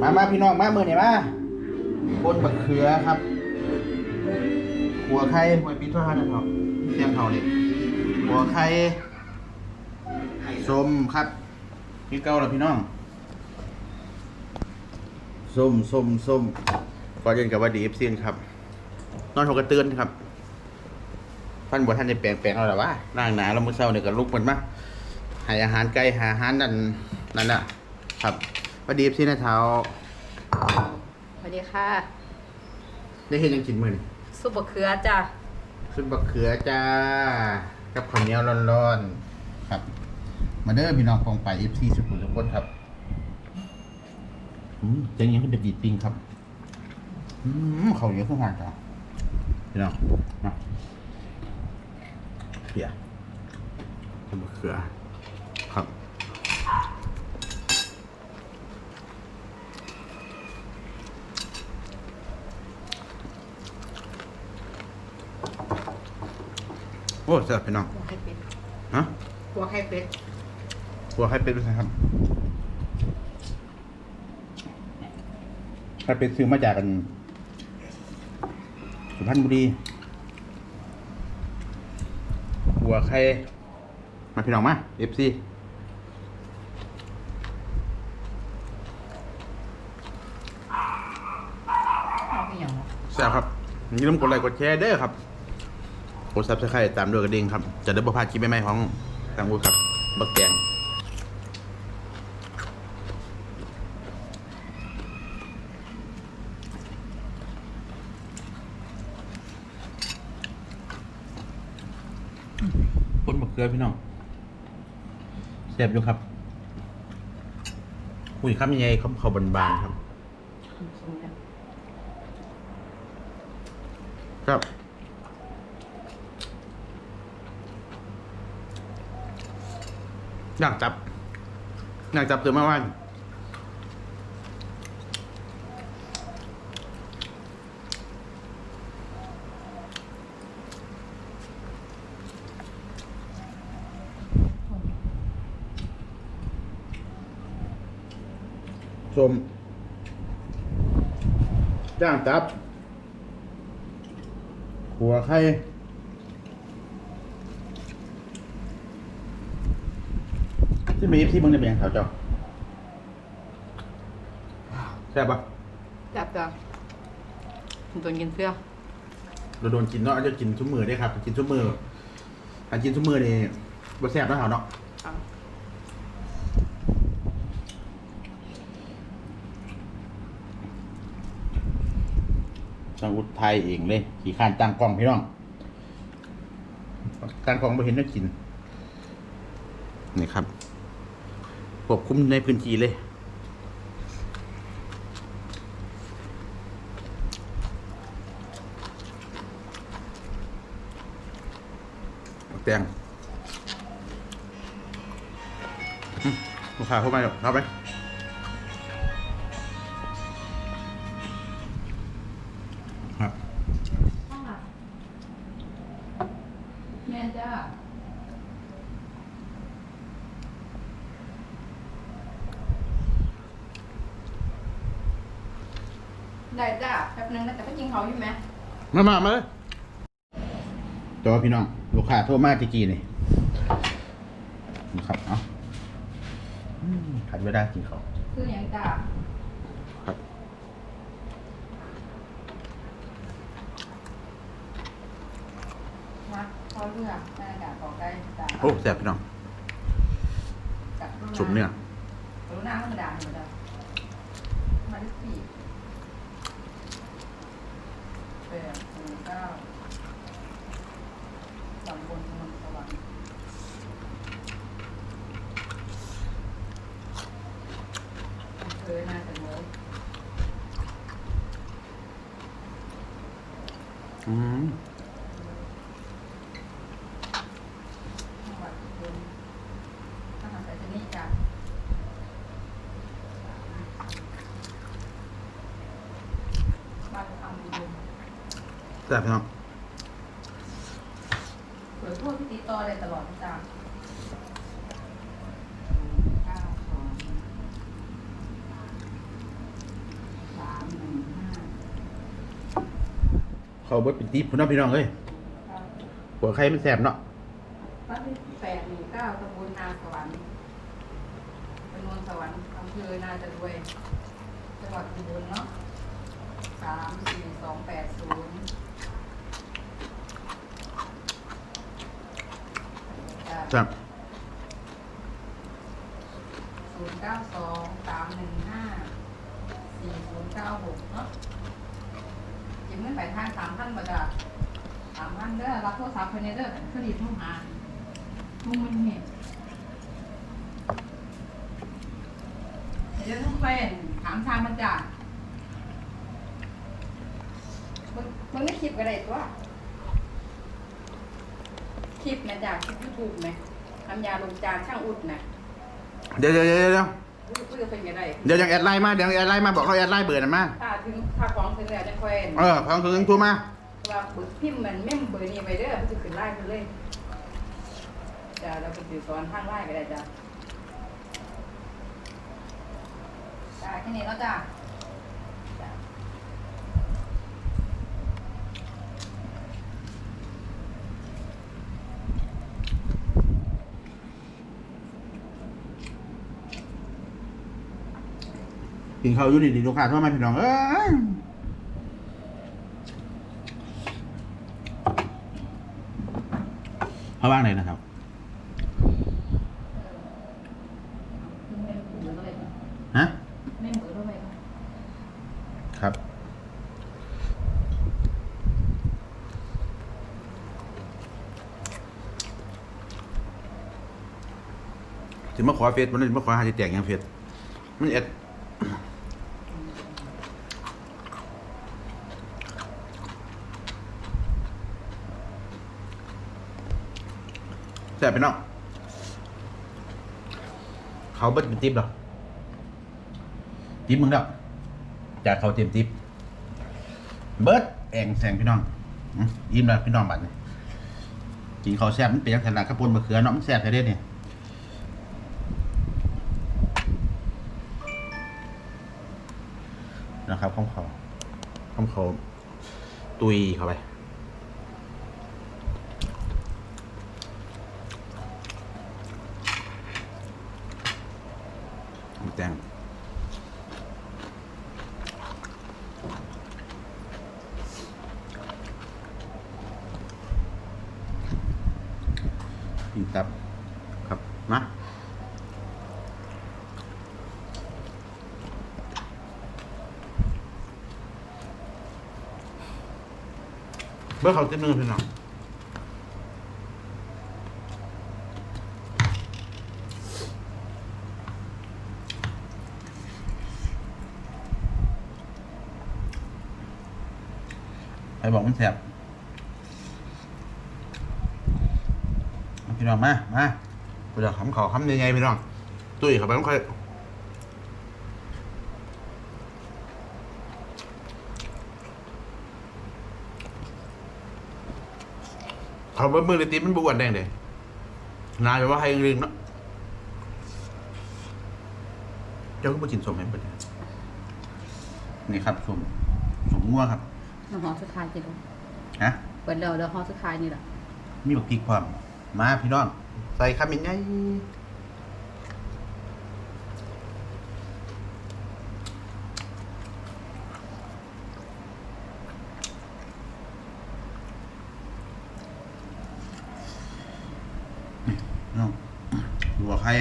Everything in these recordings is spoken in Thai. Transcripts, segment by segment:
มามาพี่น้องมาเมื่อนี่มาบนบักเขือครับ หัวไข่หัวปีทั่วห้านะครับเสียงเขาเลยหัวไข่สมครับพี่เก้าแล้วพี่น้องส้มส้มส้มก่อเย็นกับว่าดีเอฟซีนครับ นอนหกกระเตือนครับ ท่านบอกท่านจะแปลงแปลงเอาหรอวะร่างหนาแล้วมื้อเช้าเนี่ยก็ลุกเหมันมาให้อาหารไก่หาอาหารนั่นนั่นน่ะ ครับ พอดีพี่ในเท้าสวัสดีค่ะ ได้เห็นยังกินมื้อนี่ซุปบะเขือจ้ะซุปบักเขือจ้า กับข้าวเหนียวร้อนๆ ครับ มาเด้อพี่น้องปองไป FC สุขุมทุกคนครับอืมเจังยังเป็นบีดปิงครับ อืมข้าวเหนียวข้าวหานจ้ะพี่น้องมาเปียซุปบักเขือ ครับ อ้แซ่บพี่น้องหัวไข่เป็ดฮะหัวไข่เป็ดหัวไข่เป็ดด้วยนะครับไข่เป็ดซื้อมาจากกันสุพรรณบุรีหัวไข่มาพี่น้องมา FC เอาไปอย่างแซ่บครับอย่าลืมกดไลค์กดแชร์เด้อครับ กดซับสไครต์ตามด้วยกระดิ่งครับ จะได้บ่พลาดคลิปใหม่ๆของทางอูครับ บักแกงคนบักเกลือพี่น้องแซ่บอยู่ครับคุยคำยังไงคำเขาบานๆครับ ครับ อยากจับ อยากจับเตือมาว่านชมจ้างจับหัวไข่ ที่มีที่มึงเนี่ยเป็นยังแถวเจ้าแซ่บปะจับจ้ะตัวกินเสื้อเราโดนกินเนาะอาจจะกินชุ่มมือได้ครับ กินชุ่มมือถ้ากินชุ่มมือนี่บ่แซ่บนะแถวเนาะเอาสังอุดไทยเองเลย ขี่ข้านตั้งกล้องพี่น้องตั้งกล้องไม่เห็นนักกิน นี่ครับ ควบคุมในพื้นที่เลย แตงอืมลูกค้าเข้ามาเข้าไปครับแม่จ้า ได้จ้าแป๊บนึงนะแต่ก็ยิงเขาอยู่ไหมมามามาเลยจอพี่น้อง ลูกค้าโทรมาตะกี้นี่นะครับ เอาอืมขัดเวลากินเขาวคืออย่างจ้าครับ นะพอเลือกนาฬิกาขอใกล้จ้าโอ้แซ่บพี่น้องกับรุ่สุมเนื้อรู้หน้าธรรมดาเหมือนกันมาที่สี่ แปดหนึ่งเก้าตำบลพนมสวรรค์อำเภอนาจะเมืองอืมจังหวัดอุบลมหาสารนีจ้ะบ้านคำอุบล ซ่บน้อเปิดพวกพี่ตีต่อเลยตลอดจ้าเขาบดปิดตีพุ่นน้องพี่น้องเลยหัวไข่มันแสบเนาะวัดแปดน่เก้าตำบลนาสวรรค์ตำบลสวรรค์อำเภอนาจะรวย จังหวัดอุบลเนาะสามสี่สองแปดศูนย์ ครับศูนย์เก้าสองสามหนึ่งห้าสี่ศูนย์เก้าหกเนาะจิ้มเงินไปทางสามพันบาทอะสามพันเด้อรับโทรศัพท์ภายในเด้อเครดิตทุ่งหาทุ่งมันเห็นเดี๋ยวต้องไปถามทางมันจ้ะมันมันไม่คลิปก็ได้ตัว คลิปนะจ้ะคลิปยูทูบไหมทำยาลงจานช่างอุดนะเดี๋ยวเดี๋ยวเดี๋ยวเดี๋ยวพูดจะเป็นยังไงเดี๋ยวยังแอดไลน์มาเดี๋ยวแอดไลน์มาบอกเราแอดไลน์เบอร์นั่นมาถ้าถึงถ้าของถึงแล้วจะค่อยเออฟังถึงตัวมาว่าบึกพิมพ์มันแม่มเบอร์นี้ไปเด้อมันจะขึ้นไล่ไปเลยจะเราไปสื่อสอนทางไล่ก็ได้จ้ะจ้าแค่นี้แล้วจ้ะ กินข้าวอยู่ดีๆลูกค้าโทรมาพี่น้องเอ้ยเขาว่างไหนนะครับแม่มเบอร์เหร่จ้ะฮะแม่มเบอร์เท่าไร่จ้ะครับถึงมาขอเฟซมันเลยมาขอหาที่แต่งยังเฟซมันเอ็ด แซ่บไปเนาะเขาเบิดเป็นติ๊บหรอติ๊บมึงแล้วจากเขาเต็มติ๊บเบิร์ดแองแสงพี่น้องอื้ออิ่มแล้วพี่น้องบัดนี้กินข้าวแซ่บมันเป็นยังไงล่ะข้าวปนมะเขือเนาะมันแซ่บแท้เด้เนี่ยนะครับข้อมเขาข้อมเขาตุยเข้าไป แตงกินตับครับมาเบอร์เขาเต็มหนึ่งพี่น้อง ใครบอกมันแสบพี่น้องมามากูจะขำเขาคำยังไงพี่น้องตุ้ยเขาไปต้องค่อยเขาเบิ้มือเลยตีมันบวนแดงเด้นายแปลว่าให้เรื่องเนาะเจ้าก็มากินสมให้เปิดนี่ครับสมสมงัวครับ น้ำหอมสุดท้ายจิลูกฮะเปิดแล้วแล้วหอมสุดท้ายนี่แหละมีบักพริกพร้อมมาพี่น้อง ใส่ข้าวมันไงนี่น้องหัวไข่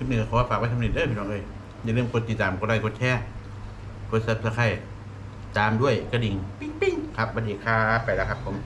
คลิปนี้ขอฝากไว้ทำนิดเด้อพี่น้องเอ้ยอย่าลืมกดติดตามกดไลค์กดแชร์กดซับสไครต์ตามด้วยกระดิ่ง ปิ๊งปิ๊งครับสวัสดีครับไปแล้วครับผม